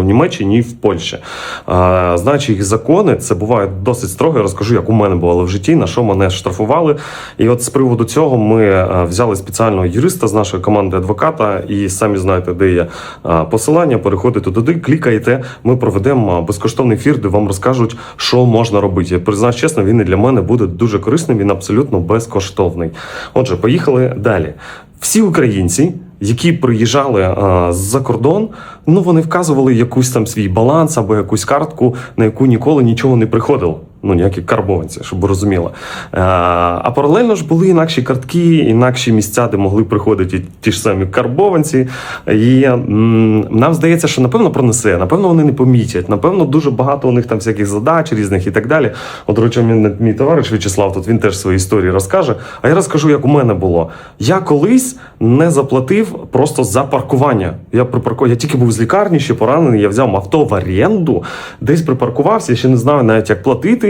в Німеччині і в Польщі. А, знаючи їх закони, це буває досить строго. Я розкажу, як у мене бувало в житті, на що мене штрафували. І от з приводу цього ми е, взяли спеціального юриста з нашої команди адвоката, і самі знаєте, де є е, посилання. Переходите туди, клікаєте. Ми проведемо е, безкоштовний ефір, де вам розкажуть, що можна робити. Я признаюсь чесно, він і для мене буде дуже корисним. Він абсолютно безкоштовний. Отже, поїхали далі. Всі українці, які приїжджали а, з-за кордон, ну вони вказували якусь там свій баланс або якусь картку, на яку ніколи нічого не приходило. Ну, ніякі карбованці, щоб ви розуміли. А, паралельно ж були інакші картки, інакші місця, де могли приходити ті ж самі карбованці. І нам здається, що напевно пронесе, напевно, вони не помітять. Напевно, дуже багато у них там всяких задач різних і так далі. От, речі, мій, товариш В'ячеслав, тут він теж свої історії розкаже. А я розкажу, як у мене було. Я колись не заплатив просто за паркування. Я припаркував, я тільки був з лікарні, ще поранений. Я взяв авто в оренду, десь припаркувався, ще не знаю навіть як платити.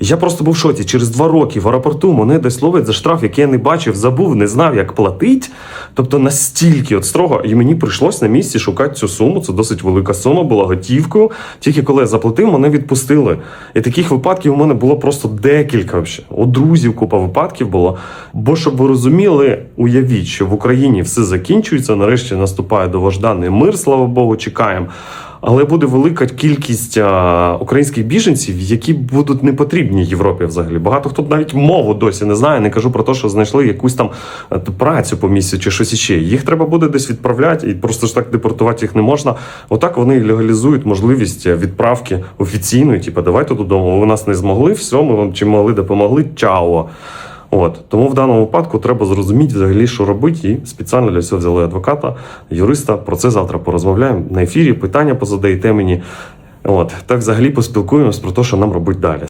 Я просто був в шоці. Через два роки в аеропорту мене десь ловить за штраф, який я не бачив, забув, не знав, як платить. Тобто настільки от строго, і мені прийшлось на місці шукати цю суму. Це досить велика сума, була готівкою. Тільки коли я заплатив, мене відпустили. І таких випадків у мене було просто декілька. Вже. У друзів купа випадків було. Бо щоб ви розуміли, уявіть, що в Україні все закінчується. Нарешті наступає довожданий мир, слава Богу, чекаємо. Але буде велика кількість а, українських біженців, які будуть не потрібні Європі взагалі. Багато хто навіть мову досі не знає. Не кажу про те, що знайшли якусь там е, працю по місці чи щось іще. Їх треба буде десь відправляти, і просто ж так депортувати їх не можна. Отак вони легалізують можливість е, відправки офіційної. Типу, давайте додому. Ви нас не змогли, все, ми вам чи могли допомогли. Чао. От тому в даному випадку треба зрозуміти взагалі, що робити, і спеціально для цього взяли адвоката, юриста. Про це завтра порозмовляємо на ефірі. Питання позадаєте мені. От так взагалі поспілкуємось про те, що нам робити далі.